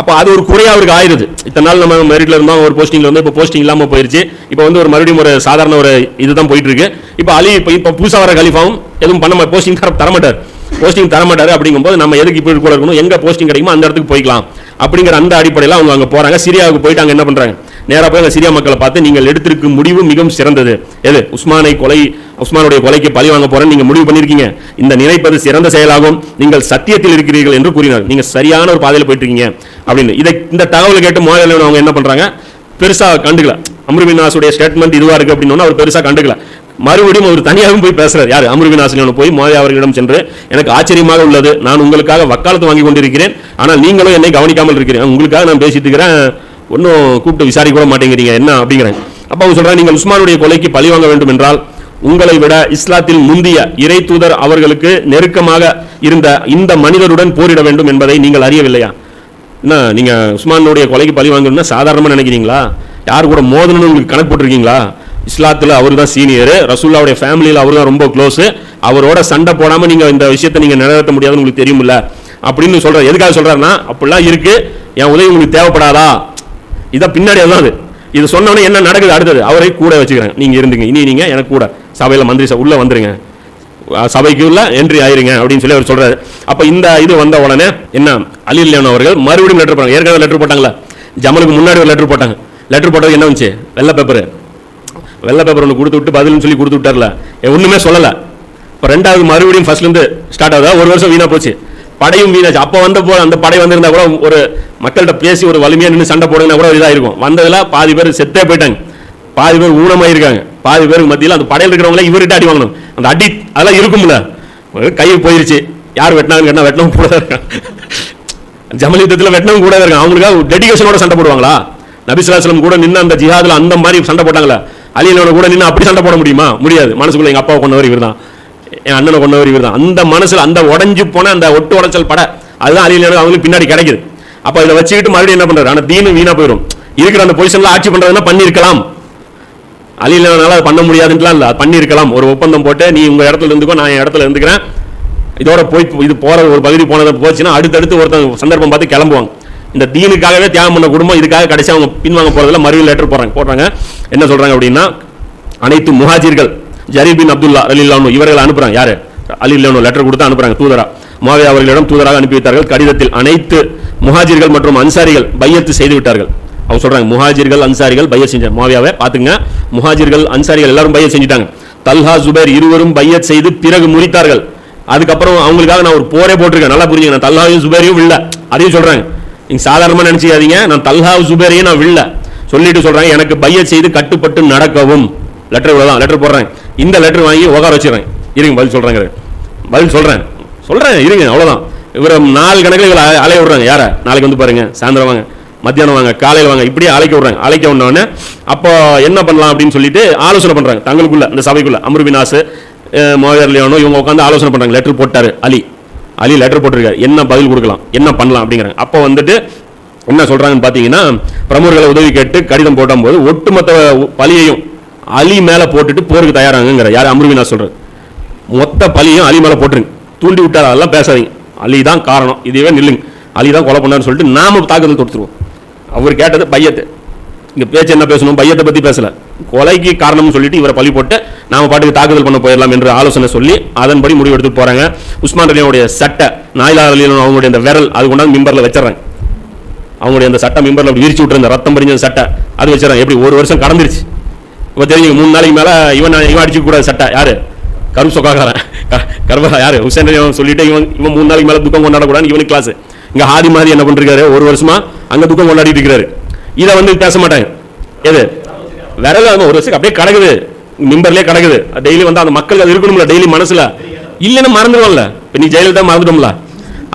அப்போ அது ஒரு குறையா அவருக்கு ஆயிருது. இத்தனை நாள் நம்ம மெரிட்ல இருந்தோம் ஒரு போஸ்டிங்ல வந்து இப்போ போஸ்டிங் இல்லாமல் போயிருச்சு. இப்போ வந்து ஒரு மறுபடியும் ஒரு சாதாரண ஒரு இதுதான் போயிட்டு இருக்கு இப்போ அலி இப்போ இப்போ புதுசாக வர கலிஃபாவும் எதுவும் பண்ண போஸ்டிங் தர தரமாட்டார். போஸ்டிங் தரமாட்டாரு அப்படிங்கும்போது நம்ம எதுக்கு இப்படி கூட இருக்கணும்? எங்க போஸ்டிங் கிடைக்குமோ அந்த இடத்துக்கு போய்க்கலாம். அப்படிங்கிற அந்த அடிப்படையில் அவங்க அங்கே போறாங்க. சிரியாவுக்கு போயிட்டு அங்கே என்ன பண்றாங்க? நேராக போய் அந்த சிரியா மக்களை பார்த்து நீங்கள் எடுத்திருக்கும் முடிவு மிகவும் சிறந்தது. எது? உஸ்மானை கொலை உஸ்மானுடைய கொலைக்கு பழி வாங்க போறேன்னு நீங்க முடிவு பண்ணிருக்கீங்க. இந்த நினைப்பது சிறந்த செயலாகும். நீங்கள் சத்தியத்தில் இருக்கிறீர்கள் என்று கூறினார். நீங்க சரியான ஒரு பாதையில் போயிட்டு இருக்கீங்க அப்படின்னு. இதை இந்த தகவலை கேட்டு மோதல் அவங்க என்ன பண்றாங்க? பெருசா கண்டுக்கல. அம்ருவினாசுடைய ஸ்டேட்மெண்ட் இதுவா இருக்கு அப்படின்னு அவர் பெருசா கண்டுக்கல. மறுபடியும் அவர் தனியாகவும் போய் பேசுறாரு. யார்? அமருவினாசினியான போய் மோதி அவர்களிடம் சென்று எனக்கு ஆச்சரியமாக உள்ளது. நான் உங்களுக்காக வக்காலத்து வாங்கி கொண்டிருக்கிறேன். ஆனால் நீங்களும் என்னை கவனிக்காமல் இருக்கிறேன் உங்களுக்காக நான் பேசிட்டு இருக்கிறேன். ஒன்றும் கூப்பிட்டு விசாரிக்க கூட மாட்டேங்கிறீங்க. என்ன அப்படிங்கிறேன் அப்போ அவங்க சொல்கிறேன் நீங்கள் உஸ்மானுடைய கொலைக்கு பழி வாங்க வேண்டும் என்றால் உங்களை விட இஸ்லாத்தில் முந்திய இறை தூதர் அவர்களுக்கு நெருக்கமாக இருந்த இந்த மனிதருடன் போரிட வேண்டும் என்பதை நீங்கள் அறியவில்லையா? என்ன நீங்கள் உஸ்மானுடைய கொலைக்கு பழி வாங்கணும்னா சாதாரணமாக நினைக்கிறீங்களா? யார் கூட மோதணும்னு உங்களுக்கு கணக்கு போட்டிருக்கீங்களா? இஸ்லாத்தில் அவர் தான் சீனியர் ரசூல்லாவுடைய ஃபேமிலியில் அவர் தான் ரொம்ப க்ளோஸு. அவரோட சண்டை போடாமல் நீங்கள் இந்த விஷயத்தை நீங்கள் நிறைவேற்ற முடியாதுன்னு உங்களுக்கு தெரியுமில்ல அப்படின்னு சொல்கிறார் எதுக்காக சொல்கிறாருன்னா அப்படிலாம் இருக்குது என் உதவி உங்களுக்கு தேவைப்படாதா? இதான் பின்னாடி அதான் அது. இது சொன்னோன்னே என்ன நடக்குது அடுத்தது? அவரை கூட வச்சுக்கிறேன். நீங்கள் இருந்துங்க இனி நீங்கள் எனக்கு கூட. சபையில் மந்திரி சபை உள்ள வந்துருங்க. சபைக்கு உள்ள என்ட்ரி ஆயிருங்க அப்படின்னு சொல்லி அவர் சொல்கிறார் அப்போ இந்த இது வந்த உடனே என்ன? அலில் இல்லையான் அவர்கள் மறுபடியும் லெட்டர் போட்டாங்க. ஏற்கனவே லெட்டர் போட்டாங்களா ஜமலுக்கு முன்னாடி ஒரு லெட்டர் போட்டாங்க. லெட்டர் போட்டது என்ன வந்துச்சு? வெள்ளை பேப்பர் வெள்ளை பேப்பர் ஒன்று கொடுத்து விட்டு பதில்னு சொல்லி கொடுத்து விட்டார்ல. ஒன்றுமே சொல்லலை. இப்போ ரெண்டாவது மறுபடியும் ஃபர்ஸ்ட்லேருந்து ஸ்டார்ட் ஆகுதா? ஒரு வருஷம் வீணாக போச்சு. படையும் வீணாச்சு அப்போ வந்த போல அந்த படை வந்திருந்தா கூட ஒரு மக்கள்கிட்ட பேசி ஒரு வலிமையாக நின்று சண்டை போடுங்கன்னா கூட இதாக இருக்கும். வந்ததில் பாதி பேர் செத்தே போயிட்டாங்க. பாதி பேர் ஊனமாயிருக்காங்க. பாதி பேருக்கு மத்தியில் அந்த படையில் இருக்கிறவங்களே இவர்கிட்ட அடி வாங்கணும். அந்த அடி அதெல்லாம் இருக்கும்ல. ஒரு கை போயிருச்சு. யார் வெட்டினாங்கன்னு கேட்டால் வெட்டணும் கூட தான் ஜமல் யுத்தத்தில் வெட்டினவங்க கூட தான் இருக்காங்க. அவங்களுக்காக டெடிக்கேஷனோட சண்டை போடுவாங்களா? நபிசுலாசலம் கூட நின்று அந்த ஜிஹாதில் அந்த மாதிரி சண்டை போட்டாங்களா. அலியனோட கூட நின்று அப்படி சண்டை போட முடியுமா? முடியாது. மனசுக்குள்ள எங்க அப்பாவை கொண்டவர் இவர்தான். என் அண்ணனை கொண்டவர் இவர்தான். அந்த மனசில் அந்த உடைஞ்சு போன அந்த ஒட்டு உடைச்சல் பட அதுதான் அழியில் அவங்களுக்கு பின்னாடி கிடைக்குது. அப்போ இதை வச்சுக்கிட்டு மறுபடியும் என்ன பண்றாரு? ஆனால் தீனு வீணா போயிடும் இருக்கிற அந்த பொசிஷனில் ஆட்சி பண்ணுறதுன்னா பண்ணிருக்கலாம் அலியிலனால அது பண்ண முடியாதுன்ட்டுலாம் இல்லை. பண்ணியிருக்கலாம். ஒரு ஒப்பந்தம் போட்டு நீ உங்க இடத்துல இருந்துக்கோ நான் என் இடத்துல இருந்துக்கிறேன். இதோட போய் இது போகிற ஒரு பகுதி போனதை போச்சுன்னா அடுத்தடுத்து ஒருத்தன் சந்தர்ப்பம் பார்த்து கிளம்புவாங்க. இந்த தீனுக்காகவே தியாகம் பண்ண குடும்பம் இதுக்காக கடைசி அவங்க பின்வாங்க போறதுல மறுபடியும் லெட்டர் போடுறாங்க. போடுறாங்க. என்ன சொல்றாங்க அப்படின்னா அனைத்து முகாஜிர்கள் ஜரீர் பின் அப்துல்லா அலில்லானு இவர்கள் அனுப்புறாங்க. யாரு? அலில்லானு லெட்டர் கொடுத்து அனுப்புறாங்க தூதரா. மாவியா அவர்களிடம் தூதராக அனுப்பிவிட்டார்கள் கடிதத்தில் அனைத்து முஹாஜிர்கள் மற்றும் அன்சாரிகள் பையத்து செய்து விட்டார்கள். அவங்க சொல்றாங்க முஹாஜிர்கள் அன்சாரிகள் பையத் செஞ்சாங்க மாவியாவை பாத்துங்க முஹாஜிர்கள் அன்சாரிகள் எல்லாரும் பையத் செஞ்சுட்டாங்க. தல்ஹா சுபேர் இருவரும் பையத் செய்து பிறகு முறித்தார்கள். அதுக்கப்புறம் அவங்களுக்காக நான் ஒரு போரே போட்டிருக்கேன். நல்லா புரிஞ்சுங்க நான் தல்ஹாவையும் ஜுபைரையும் வில்ல அதையும் சொல்றாங்க. நீங்க சாதாரணமா நினைச்சுக்காதீங்க. நான் தல்ஹா சுபேரையும் நான் வில்ல சொல்லிட்டு சொல்றாங்க எனக்கு பையத் செய்து கட்டுப்பட்டு நடக்கவும். லெட்டர் இவ்வளவுதான் லெட்டர் போடுறேன் இந்த லெட்டர் வாங்கி உட்கார வச்சிடுறேன். இருங்க பதில் சொல்றாங்க பதில் சொல்கிறேன் சொல்கிறேன் இருங்க அவ்வளோதான் இவர் நாலு கணக்கில் இவரை அலைய விட்றாங்க. யார? நாளைக்கு வந்து பாருங்க சாயந்தரம் வாங்க. மத்தியானம் வாங்க காலையில் வாங்க. இப்படியே அழைக்க விட்றாங்க. அழைக்க விடனே அப்போ என்ன பண்ணலாம் அப்படின்னு சொல்லிட்டு ஆலோசனை பண்ணுறாங்க தங்களுக்குள்ள இந்த சபைக்குள்ள. அமருவினாஸ் மோகர் லியோனோ இவங்க உட்காந்து ஆலோசனை பண்ணுறாங்க லெட்டர் போட்டார் அலி. அலி லெட்டர் போட்டிருக்காரு. என்ன பதில் கொடுக்கலாம்? என்ன பண்ணலாம் அப்படிங்கிறாங்க. அப்போ வந்துட்டு என்ன சொல்கிறாங்கன்னு பார்த்தீங்கன்னா பிரமுகர்களை உதவி கேட்டு கடிதம் போடும்போது ஒட்டுமொத்த பலியையும் அலி மேலே போட்டுட்டு போருக்கு தயாராங்கிற யார்? அமருவினா சொல்கிறேன் மொத்த பழியும் அலி மேலே போட்டுருங்க. தூண்டி விட்டார் அதெல்லாம் பேசாதீங்க. அலி தான் காரணம். இதுவே நில்லுங்க. அலி தான் கொலை பண்ணாருன்னு சொல்லிட்டு நாம் தாக்குதல் தொடுத்துருவோம். அவர் கேட்டது பையத்தை. இங்கே பேச்சு என்ன பேசணும்? பையத்தை பற்றி பேசல. கொலைக்கு காரணம்னு சொல்லிட்டு இவரை பழி போட்டு நாம பாட்டுக்கு தாக்குதல் பண்ண போயிடலாம் என்று ஆலோசனை சொல்லி அதன்படி முடிவு எடுத்துட்டு போகிறாங்க உஸ்மான் ரலியனுடைய சட்டை நாயிலா அலியன் அவங்களுடைய அந்த விரல் அது கொண்டாந்து மிம்பரில் வச்சிடறாங்க. அவங்களுடைய அந்த சட்டை மிம்பரில் அப்படி விரிச்சு விட்டுருந்த ரத்தம் பறிஞ்ச சட்டை அது வச்சிடறாங்க. எப்படி ஒரு வருஷம் கடந்துருச்சு. இப்போ தெரிஞ்சுங்க மூணு நாளைக்கு மேலே இவன் இவன் அடிச்சு கூடாது சட்டை. யாரு? கரும் சொக்காக்காரன் கர்பலா யாரு? ஹுசேன் இவன் சொல்லிட்டு இவன் இவன் மூணு நாளைக்கு மேலே துக்கம் கொண்டாடக்கூடாது இவனுக்கு கிளாஸ் இங்கே ஹாதி மாதிரி என்ன பண்ணிருக்காரு? ஒரு வருஷமா அங்கே துக்கம் கொண்டாடிட்டு இருக்கிறாரு. இதை வந்து பேச மாட்டாங்க. எது? விரல ஒரு வருஷத்துக்கு அப்படியே கிடக்குது. மிம்பர்லயே கிடக்குது. டெய்லி வந்து அந்த மக்களுக்கு அது இருக்கணும்ல டெய்லி மனசில். இல்லைன்னு மறந்துடுவோம்ல இப்போ நீ ஜெயலலிதா மறந்துட்டோம்ல.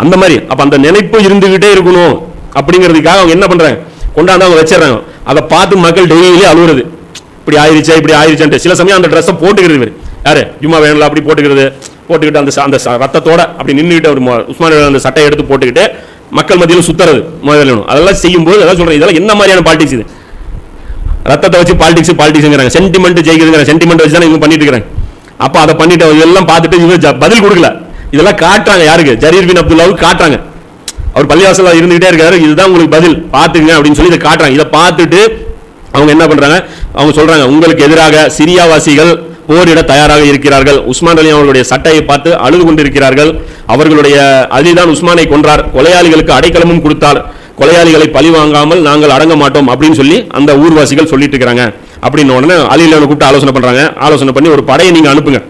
அந்த மாதிரி. அப்போ அந்த நினைப்பு இருந்துகிட்டே இருக்கணும். அப்படிங்கிறதுக்காக அவங்க என்ன பண்ணுறாங்க கொண்டாந்து அவங்க வச்சிடறாங்க. அதை பார்த்து மக்கள் டெய்லி அழுகுறது இப்படி ஆயிடுச்சா இப்படி ஆயிருச்சான்ட்டு சில சமயம் அந்த ட்ரெஸ்ஸை போட்டுக்கிறது இவர். யாரு? ஜும்மா வேணும்ல அப்படி போட்டுக்கிறது. போட்டுக்கிட்டு அந்த அந்த ரத்தத்தோட அப்படி நின்றுக்கிட்டு ஒரு உஸ்மான் அந்த சட்டையை எடுத்து போட்டுக்கிட்டு மக்கள் மத்தியில் சுத்துறது முதல்ல அதெல்லாம் செய்யும்போது அதெல்லாம் சொல்கிறேன் இதெல்லாம் என்ன மாதிரியான பாலிடிக்ஸ் இது? ரத்தத்தை வச்சு பாலிடிக்ஸ் பாலிடிக்ஸ்ங்கிறாங்க சென்டிமெண்ட் ஜெயிக்குதுங்கிற சென்டிமெண்ட் வச்சு தான் இவங்க பண்ணிட்டு இருக்காங்க அப்போ அதை பண்ணிட்டு இதெல்லாம் பார்த்துட்டு இவங்க ஜ- பதில் கொடுக்கல. இதெல்லாம் காட்டுறாங்க யாருக்கு? ஜரீர் பின் அப்துல்லாவுக்கு காட்டுறாங்க. அவர் பள்ளிவாசலாக இருந்துகிட்டே இருக்காரு. இதுதான் உங்களுக்கு பதில். பார்த்துங்க அப்படின்னு சொல்லி இதை காட்டுறாங்க. இதை பார்த்துட்டு அவங்க என்ன பண்ணுறாங்க அவங்க சொல்கிறாங்க உங்களுக்கு எதிராக சிரியாவாசிகள் போரிட தயாராக இருக்கிறார்கள். உஸ்மான் அலி அவர்களுடைய சட்டையை பார்த்து அழுது கொண்டிருக்கிறார்கள். அவர்களுடைய அலிதான் உஸ்மானை கொன்றார். கொலையாளிகளுக்கு அடைக்கலமும் கொடுத்தார். கொலையாளிகளை பழி வாங்காமல் நாங்கள் அடங்க மாட்டோம் அப்படின்னு சொல்லி அந்த ஊர்வாசிகள் சொல்லிட்டு இருக்கிறாங்க. அப்படின்னு உடனே அலியில் கூப்பிட்டு ஆலோசனை பண்ணுறாங்க ஆலோசனை பண்ணி ஒரு படையை நீங்கள் அனுப்புங்க.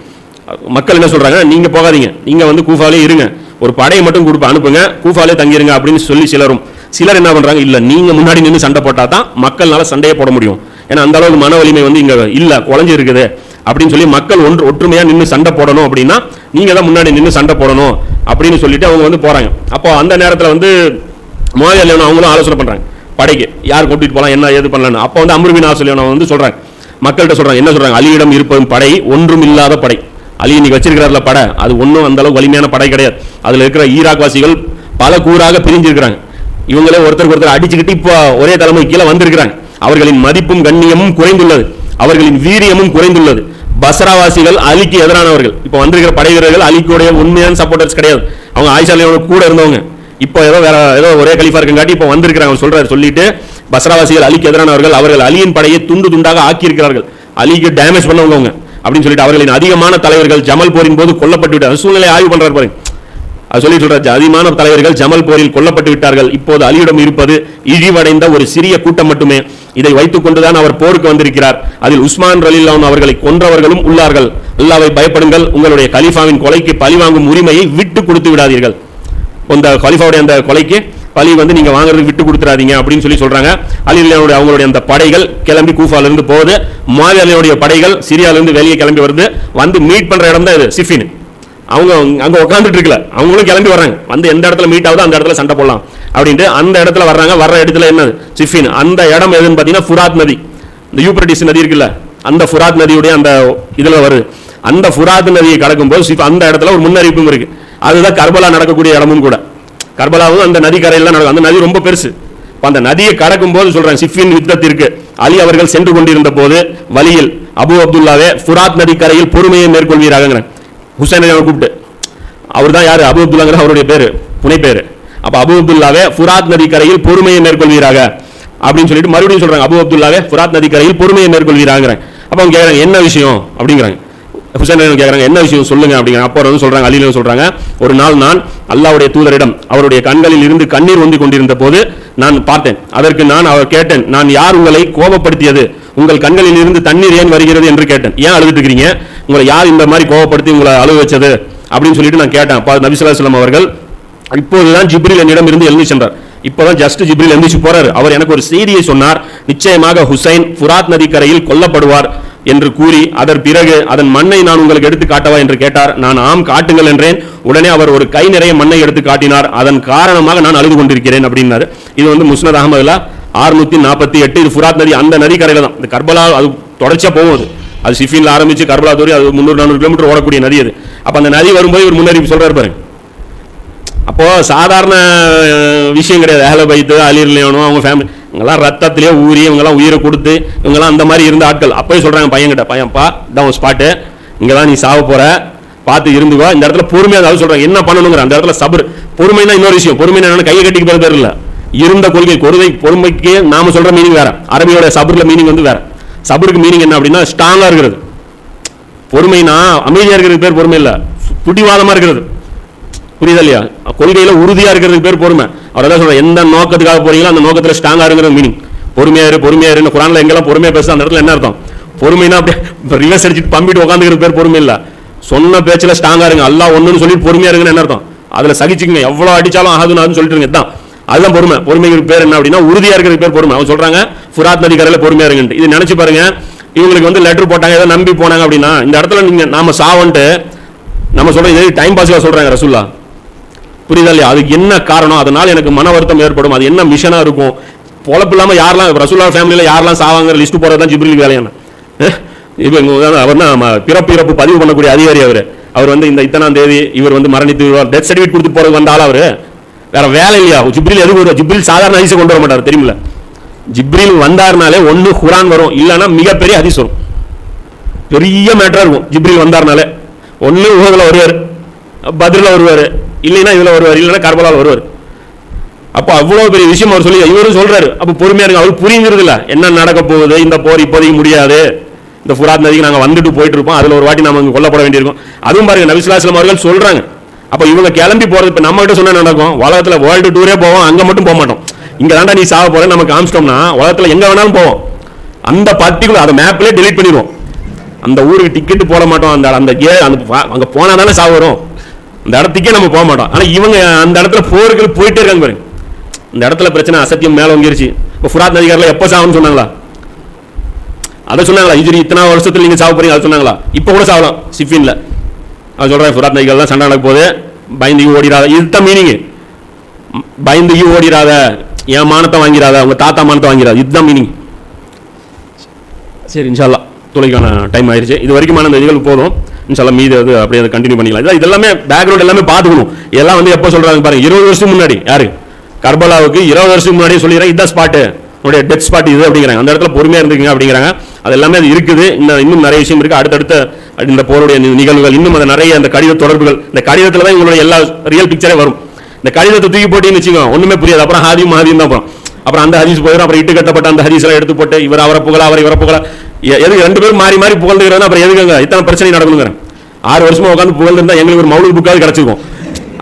மக்கள் என்ன சொல்கிறாங்க நீங்கள் போகாதீங்க. நீங்கள் வந்து கூஃபாலே இருங்க. ஒரு படையை மட்டும் கொடுப்ப அனுப்புங்க கூஃபாலே தங்கிருங்க அப்படின்னு சொல்லி சிலரும் சிலர் என்ன பண்றாங்க? இல்ல நீங்க முன்னாடி நின்று சண்டை போட்டா தான் மக்கள்னால சண்டையை போட முடியும். ஏன்னா அந்த அளவுக்கு மன வலிமை வந்து இங்க இல்ல குழஞ்சி இருக்குது அப்படின்னு சொல்லி மக்கள் ஒன்று ஒற்றுமையா நின்று சண்டை போடணும் அப்படின்னா நீங்க தான் முன்னாடி நின்று சண்டை போடணும் அப்படின்னு சொல்லிட்டு அவங்க வந்து போறாங்க. அப்போ அந்த நேரத்தில் வந்து மோதல் அவங்களும் ஆலோசனை பண்றாங்க. படைக்கு யார் கூட்டிட்டு போகலாம் என்ன ஏது பண்ணலாம்னு. அப்போ வந்து அம்ருபின் ஆசிரியன் வந்து சொல்றாங்க. மக்கள்கிட்ட சொல்றாங்க என்ன சொல்றாங்க? அலியிடம் இருப்பதும் படை ஒன்றும் இல்லாத படை. அலி இன்னைக்கு வச்சிருக்கிறார்ல படை. அது ஒன்றும் அந்த அளவுக்கு வலிமையான படை கிடையாது. அதில் இருக்கிற ஈராக் வாசிகள் பல கூறாக பிரிஞ்சிருக்கிறாங்க. இவங்களே ஒருத்தருக்கு ஒருத்தர் அடிச்சுக்கிட்டு இப்போ ஒரே தலைமை கீழே வந்திருக்கிறாங்க. அவர்களின் மதிப்பும் கண்ணியமும் குறைந்துள்ளது. அவர்களின் வீரியமும் குறைந்துள்ளது. பஸ்ராவாசிகள் அலிக்கு எதிரானவர்கள். இப்போ வந்திருக்கிற படை வீரர்கள் அலிக்குடைய உண்மையான சப்போர்ட்டர்ஸ் கிடையாது. அவங்க ஆயிஷா கூட இருந்தவங்க. இப்போ ஏதோ வேற ஏதோ ஒரே கலிஃபா இருக்கங்காட்டி இப்போ வந்திருக்கிறாங்க. சொல்றாரு சொல்லிட்டு பஸ்ராவாசிகள் அலிக்கு எதிரானவர்கள் அவர்கள் அலியின் படையை துண்டு துண்டாக ஆக்கியிருக்கிறார்கள். அலிக்கு டேமேஜ் பண்ணவங்க அவங்க. அப்படின்னு சொல்லிட்டு அவர்களின் அதிகமான தலைவர்கள் ஜமல் போரின் போது கொல்லப்பட்டு விட்டார். சூழ்நிலை ஆய்வு பண்றாரு பாருங்க. அது சொல்லி சொல்றாரு அதிகமான தலைவர்கள் ஜமல் போரில் கொல்லப்பட்டு விட்டார்கள். இப்போது அலியிடம் இருப்பது இழிவடைந்த ஒரு சிறிய கூட்டம் மட்டுமே. இதை வைத்துக் கொண்டுதான் அவர் போருக்கு வந்திருக்கிறார். அதில் உஸ்மான் ரலில்லான் அவர்களை கொன்றவர்களும் உள்ளார்கள். அல்லாவை பயப்படுங்கள். உங்களுடைய கலிஃபாவின் கொலைக்கு பழிவாங்கும் உரிமையை விட்டு கொடுத்து விடாதீர்கள். அந்த கலிஃபாவுடைய அந்த கொலைக்கு பழி வந்து நீங்க வாங்குறதுக்கு விட்டு கொடுத்துறாதீங்க அப்படின்னு சொல்லி சொல்றாங்க. அலிலுடைய அவங்களுடைய அந்த படைகள் கிளம்பி கூஃபால இருந்து போகுது மாவியாலுடைய படைகள் சிரியால இருந்து வெளியே கிளம்பி வருது. வந்து மீட் பண்ற இடம் தான் இது சிஃபின். அவங்க அங்க உட்காந்துட்டு இருக்கல. அவங்களும் கிளம்பி வர்றாங்க. வந்து எந்த இடத்துல மீட் ஆகுதோ அந்த இடத்துல சண்டை போடலாம் அப்படின்ட்டு அந்த இடத்துல வர்றாங்க. வர்ற இடத்துல என்னது? சிஃபின். அந்த இடம் எதுன்னு பாத்தீங்கன்னா ஃபுராத் நதி. இந்த யூப்ரட்டிஸ் நதி இருக்குல்ல அந்த ஃபுராத் நதியுடைய அந்த இதுல வருது. அந்த ஃபுராத் நதியை கடக்கும்போது சிஃப் அந்த இடத்துல ஒரு முன்னறிவிப்பும் இருக்கு. அதுதான் கர்பலா நடக்கக்கூடிய இடமும் கூட. கர்பலாவும் அந்த நதி கரையெல்லாம் நடக்கும். அந்த நதி ரொம்ப பெருசு. அந்த நதியை கடக்கும் போது சொல்றேன் சிஃபின் யுத்தத்திற்கு. அலி அவர்கள் சென்று கொண்டிருந்த போது வழியில் அபு அப்துல்லாவே ஃபுராத் நதி கரையில் பொறுமையை மேற்கொள்வீராக ஹுசைன் அலியை கூப்பிட்டு. அவர் தான் யார்? அபு அப்துல்லாங்கிற அவருடைய பேர் புனை பேர். அப்போ அபு அப்துல்லாவே ஃபுராத் நதிக்கரையில் பொறுமையை மேற்கொள்வீராக அப்படின்னு சொல்லிட்டு மறுபடியும் சொல்றாங்க. அபு அப்துல்லாவே ஃபுராத் நதிக்கரையில் பொறுமையை மேற்கொள்வீராங்கிறாங்க அப்போ அவங்க கேட்குறாங்க என்ன விஷயம்? அப்படிங்கிறாங்க. ஹுசைன் கேட்குறாங்க என்ன விஷயம் சொல்லுங்க அப்படிங்கிற அப்போ வந்து சொல்றாங்க அலிலும் சொல்றாங்க ஒரு நாள் நான் அல்லாவுடைய தூதரிடம் அவருடைய கண்களில் இருந்து கண்ணீர் வந்து கொண்டிருந்த போது நான் பார்த்தேன். அதற்கு நான் அவர் கேட்டேன் நான் யார் உங்களை கோபப்படுத்தியது? உங்கள் கண்களில் இருந்து தண்ணீர் ஏன் வருகிறது என்று கேட்டேன். ஏன் அழுதுட்டு இருக்கிறீங்க? உங்களை யார் இந்த மாதிரி கோபப்படுத்தி உங்களை அழுக வச்சது? அப்படின்னு சொல்லிட்டு நான் கேட்டேன். அப்ப நபிசுல்லாஸ்லாம் அவர்கள் இப்போதுதான் ஜிப்ரில் என்னிடம் இருந்து எழுந்து சென்றார். இப்போதான் ஜஸ்ட் ஜிப்ரில் எழுந்திச்சு போறாரு. அவர் எனக்கு ஒரு செய்தியை சொன்னார். நிச்சயமாக ஹுசைன் ஃபுராத் நதிக்கரையில் கொல்லப்படுவார். என்று கூறி அதன் பிறகு அதன் மண்ணை நான் உங்களுக்கு எடுத்து காட்டவா என்று கேட்டார். நான் ஆம் காட்டுங்கள் என்றேன். உடனே அவர் ஒரு கை நிறைய மண்ணை எடுத்து காட்டினார். அதன் காரணமாக நான் அழுது கொண்டிருக்கிறேன் அப்படின்னாரு. இது வந்து முஸ்னத் அகமதுல ஆறுநூத்தி நாற்பத்தி எட்டு. இது ஃபுராத் நதி அந்த நதிக்கரையில தான். இந்த கர்பலா அது தொடர்ச்சியா போகும் அது. சிஃபின்ல ஆரம்பிச்சு கர்பலா தோறி அது முந்நூறு நானூறு கிலோமீட்டர் ஓடக்கூடிய நதி அது. அப்ப அந்த நதி வரும்போது இவர் முன்னறிவிப்பு சொல்றாரு பாருங்க. அப்போ சாதாரண விஷயம் கிடையாது. அஹல பைத்து அவங்க ஃபேமிலி இவங்கெல்லாம் ரத்தத்திலே ஊறி இவங்கெல்லாம் உயிரை கொடுத்து இவங்கெல்லாம் அந்த மாதிரி இருந்த ஆட்கள். அப்போயே சொல்கிறாங்க பையன்கிட்ட பையன்ப்பா இதான் ஸ்பாட்டு இங்கே தான் நீ சாவ போகிற பார்த்து இருந்துக்கோ. இந்த இடத்துல பொறுமையாக அதாவது சொல்கிறாங்க என்ன பண்ணணுங்கிற அந்த இடத்துல சபர். பொறுமைனா இன்னொரு விஷயம். பொறுமை என்னன்னா கையை கட்டிக்கு போகிற பேர் இல்லை. இருந்த கொள்கை கொள்கை பொறுமைக்கு நாம சொல்ற மீனிங் வேற. அரபியோட சபர்ல மீனிங் வந்து வேற. சபருக்கு மீனிங் என்ன அப்படின்னா ஸ்ட்ராங்கா இருக்கிறது. பொறுமைனா அமைதியா இருக்கிறது பேர் பொறுமை இல்ல. புடிவாதமா இருக்கிறது. புரியுதா இல்லையா? கொள்கையில உறுதியா இருக்கிறதுக்கு பேர் பொறுமை. அவர் அதான் சொல்ற எந்த நோக்கத்துக்காக போறீங்களோ அந்த நோக்கத்துல ஸ்ட்ராங்கா இருக்கிறது மீனிங் பொறுமையா இரு பொறுமையா இரு குரான்ல எங்கெல்லாம் பொறுமையா பேச அந்த இடத்துல என்ன அர்த்தம்? பொறுமைனா அப்படியே ரிவர்ஸ் அடிச்சுட்டு பம்பிட்டு உட்காந்துக்கிற பேர் பொறுமை இல்ல. சொன்ன பேச்சுல ஸ்ட்ராங்கா இருங்க எல்லாம் ஒண்ணுன்னு சொல்லிட்டு பொறுமையா இருங்கன்னு என்ன அர்த்தம்? அதுல சகிச்சுக்கங்க எவ்வளவு அடிச்சாலும் ஆகுதுன்னு ஆகுதுன்னு சொல்லிட்டு இருங்க அதுதான் பொறுமை. பொறுமைக்கு பேர் என்ன அப்படின்னா உறுதியா இருக்கிற பேர் பொறுமை. அவங்க சொல்றாங்க ஃபுராத் நதி கரையில் பொறுமையா இருங்கன்ட்டு. இது நினைச்சு பாருங்க இவங்களுக்கு வந்து லெட்டர் போட்டாங்க ஏதோ நம்பி போனாங்க அப்படின்னா இந்த இடத்துல நீங்க நாம சாவன்ட்டு நம்ம சொல்றோம் இதே டைம் பாஸ்க்காக சொல்றாங்க ரசூல்லா புரியுதா இல்லையா அதுக்கு என்ன காரணம்? அதனால எனக்கு மன வருத்தம் ஏற்படும். அது என்ன மிஷனா இருக்கும்? பொழப்பு இல்லாமல் யாரெல்லாம் ரசூல்லா ஃபேமிலியில யாரெல்லாம் சாவாங்க லிஸ்ட் போகிறது தான் ஜிப்ரில் வேலையான இப்போ அவர் தான் பிறப்பு இறப்பு பதிவு பண்ணக்கூடிய அதிகாரி அவர். அவர் வந்து இந்த இத்தனாம் தேதி இவர் வந்து மரணித்து டெத் சர்டிஃபிகேட் கொடுத்து போகிறது வந்தாலும் அவர்? வேற வேலை இல்லையா? ஜிப்ரில் எதுவும் வருவா ஜிப்ரில் சாதாரண ஹதீஸை கொண்டு வர மாட்டார் தெரியுமில்ல? ஜிப்ரில் வந்தார்னாலே ஒன்று குரான் வரும். இல்லைன்னா மிகப்பெரிய ஹதீஸ் வரும். பெரிய மேட்டரா இருக்கும். ஜிப்ரில் வந்தார்னாலே. ஒண்ணு உலகில் வருவார். பதிலில் வருவார். இல்லைன்னா இதில் வருவார் இல்லைன்னா கர்பலால் வருவார். அப்போ அவ்வளோ பெரிய விஷயம் அவர் சொல்லி இவரும் சொல்கிறாரு அப்போ பொறுமையாக இருங்க அவர் புரியுங்கிறது இல்லை. என்ன நடக்க போகுது இந்த போர் இப்போதைக்கு முடியாது. இந்த ஃபுராத் நதிக்கு நாங்கள் வந்துட்டு போயிட்டு இருப்போம் அதில் ஒரு வாட்டி நம்ம இங்க கொல்லப்பட வேண்டியிருக்கும். அதுவும் பாருங்க நபிசுல்லாஸ்லாம் அவர்கள் சொல்கிறாங்க அப்போ இவங்க கிளம்பி போகிறது இப்போ நம்மகிட்ட சொன்னால் நடக்கும்? உலகத்தில் வேர்ல்டு டூரே போவோம் அங்கே மட்டும் போக மாட்டோம். இங்கே தாண்டா நீ சாக போற நம்ம காமிச்சிட்டோம்னா உலகத்தில் எங்கே வேணாலும் போவோம். அந்த பர்டிகுலர் அதை மேப்லேயே டெலிட் பண்ணிடுவோம். அந்த ஊருக்கு டிக்கெட்டு போட மாட்டோம் அந்த அந்த கே அந்த அங்கே போனால் தானே சாக வரும். அந்த இடத்துக்கே நம்ம போக மாட்டோம். ஆனால் இவங்க அந்த இடத்துல போருக்கு போயிட்டே இருக்காங்க பாருங்க. இந்த இடத்துல பிரச்சனை அசத்தியம் மேலே வந்துருச்சு இப்போ ஃபுராத் நதிகாரில் எப்போ சாவுன்னு சொன்னாங்களா? அதை சொன்னாங்களா? இஜிரி இத்தனை வருஷத்துல நீங்க சாவ போறீங்க அதை சொன்னாங்களா? இப்போ கூட சாவலாம் சிஃபின்ல. அது சொல்கிறேன் ஃபுராத் நதிகள் தான் சண்டை நடக்க போகுது. பயந்து ஓடிடாத இதுதான் மீனிங் பயந்து ஓடிடாத என் மானத்தை வாங்கிடாத உங்க தாத்தா மானத்தை வாங்கிடாத இதுதான் மீனிங் சரி இன்ஷால்லா துளைக்கான டைம் ஆயிடுச்சு. இது வரைக்குமான இந்த நிகழ்வு போதும். இன்ஷால்லாம் மீது அது அப்படியே அதை கண்டினியூ பண்ணிக்கலாம். இதான் இதெல்லாமே பேக்ரவுண்ட் எல்லாமே பார்த்துக்கணும். இதெல்லாம் வந்து எப்போ சொல்றாங்க பாருங்க இருபது வருஷத்துக்கு முன்னாடி. யாரு? கர்பலாவுக்கு இருபது வருஷத்துக்கு முன்னாடியே சொல்லிடுறேன் இதான் ஸ்பாட்டு உங்களுடைய டெத் ஸ்பாட் இது அப்படிங்கிறாங்க. அந்த இடத்துல பொறுமையாக இருந்துக்கங்க அப்படிங்கிறாங்க. அது எல்லாமே அது இருக்குது. இன்னும் இன்னும் நிறைய விஷயம் இருக்கு. அடுத்தடுத்த இந்த போருடைய நிகழ்வுகள் இன்னும் அந்த நிறைய அந்த கடித தொடர்புகள் இந்த கடிதத்தில் தான் உங்களுடைய எல்லா ரியல் பிக்சரே வரும். இந்த கடிதத்தை தூக்கி போட்டின்னு வச்சுக்கோ ஒன்றுமே புரியாது. அப்புறம் ஹாதியும் மஹதியும் தான் அப்புறம். அப்புறம் அந்த ஹதீஸ் போயிடும் அப்புறம் இட்டு கட்டப்பட்ட அந்த ஹதீஸ் எல்லாம் எடுத்து போட்டு இவர் அவரை புகழ அவர் இவரை புகழ. எதுக்கு ரெண்டு பேரும் மாறி மாறி புகழ்ந்துக்கிறதா அப்புறம் எதுக்குங்க? இத்தனை பிரச்சனை நடக்கணுங்கிறேன் ஆறு வருஷமா உட்காந்து புகழ்ந்துருந்தா எங்களுக்கு ஒரு மௌலிக புக்காவது கிடைச்சிருக்கும்.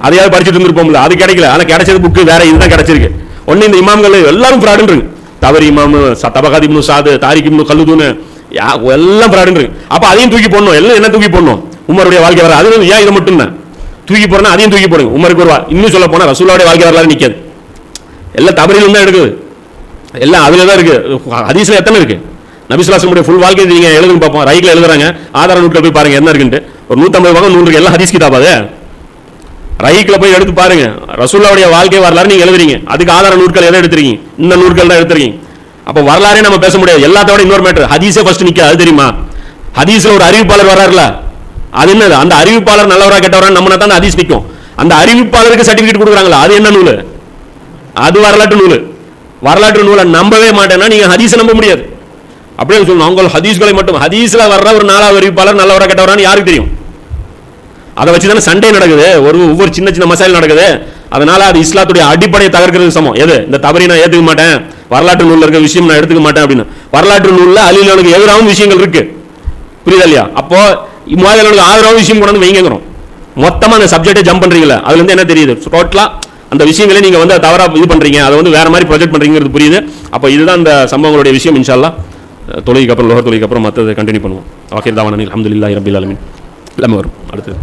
அதையாவது படிச்சுட்டு இருந்திருப்போம்ல. அது கிடைக்கல. ஆனா கிடைச்சது புக்கு வேற இதுதான் கிடைச்சிருக்கு. ஒன்று இந்த இமாம்கள் எல்லாரும் ஃப்ராடுன்றுங்க தவறு இமாம் ச- தபகாதி இப்னு சாது தாரிக் இப்னு கல்லுதுன்னு யா- எல்லாம் ஃப்ராடுன்றுங்க அப்ப அதையும் தூக்கி போடணும். எல்லாம் என்ன தூக்கி போடணும்? உமருடைய வாழ்க்கை வர அது ஏன் இதை மட்டும் தான் தூக்கி போறேன்னா அதையும் தூக்கி போடுங்க. உமருக்கு ஒரு இன்னும் சொல்ல போனா ரசூலாவுடைய வாழ்க்கை வரலாறு நிக்காது. எல்லாம் தவறிலும் தான் எடுக்குது எல்லாம் அதுல தான் இருக்கு ஹதீஸ்ல எத்தனை இருக்கு? நபிசுலாசனுடைய ஃபுல் வாழ்க்கை நீங்கள் எழுதுங்க பார்ப்போம். ரைட்ல எழுதுறாங்க. ஆதார நூற்றில் போய் பாருங்க என்ன இருக்குன்ட்டு. ஒரு நூற்றம்பது பக்கம் நூறு எல்லாம் ஹதீஸ் கிதாப் அது. ரைக்கில் போய் எடுத்து பாருங்க. ரசூல்லாவுடைய வாழ்க்கை வரலாறு நீங்கள் எழுதுறீங்க. அதுக்கு ஆதார நூற்கள் எதை எடுத்துருக்கீங்க? இந்த நூற்கள் தான் எடுத்துருக்கீங்க. அப்போ வரலாறே நம்ம பேச முடியாது. எல்லாத்தோட இன்னொரு மேட்டர் ஹதீஸே ஃபர்ஸ்ட் நிற்க அது தெரியுமா? ஹதீஸில் ஒரு அறிவிப்பாளர் வர்றாருல. அது என்னது? அந்த அறிவிப்பாளர் நல்லவரா கெட்டவரா நம்ம தான் ஹதீஸ் நிற்கும் அந்த அறிவிப்பாளருக்கு சர்டிஃபிகேட் கொடுக்குறாங்களா? அது என்ன நூல்? அது வரலாற்று நூல். வரலாற்று நூலை நம்பவே மாட்டேன்னா நீங்கள் ஹதீஸை நம்ப முடியாது. அப்படியே சொல்லணும். அவங்க ஹதீஸ்களை மட்டும் ஹதீஸ்ல வர்ற ஒரு நாலாவது அறிவிப்பாளர் நல்லவரா கெட்டவரான்னு யாருக்கு தெரியும்? அதை வச்சு தானே சண்டே நடக்குது. ஒரு ஒவ்வொரு சின்ன சின்ன மசாயில் நடக்குது. அதனால அது இஸ்லாத்துடைய அடிப்படையை தகர்க்கிறது சமம். எது? இந்த தவறை நான் ஏற்றுக்க மாட்டேன். வரலாற்று நூலில் இருக்க விஷயம் நான் எடுத்துக்க மாட்டேன் அப்படின்னு. வரலாற்று நூலில் அலிலனுக்கு எதிராகவும் விஷயங்கள் இருக்கு. புரியுதா இல்லையா? அப்போ முவாதலுக்கு ஆதரவான விஷயம் கூட வந்து வைங்கிறோம் மொத்தமாக அந்த சப்ஜெக்டை ஜம்ப் பண்றீங்களா அதுல இருந்து என்ன தெரியுது? டோட்டலாக அந்த விஷயங்களே நீங்கள் வந்து தவறாக இது பண்ணுறீங்க அதை வந்து வேற மாதிரி ப்ரொஜெக்ட் பண்ணுறீங்கிறது புரியுது. அப்போ இதுதான் அந்த சம்பவங்களுடைய விஷயம் இன்ஷால்லாம் தொழுகைக்கு அப்புறம் லோகர் தொழுகைக்கு அப்புறம் மற்றதை கண்டினியூ பண்ணுவோம். ஓகே தாவானி அஹமதுல்லா ரபில் அலமின் எல்லாமே வரும். அடுத்தது.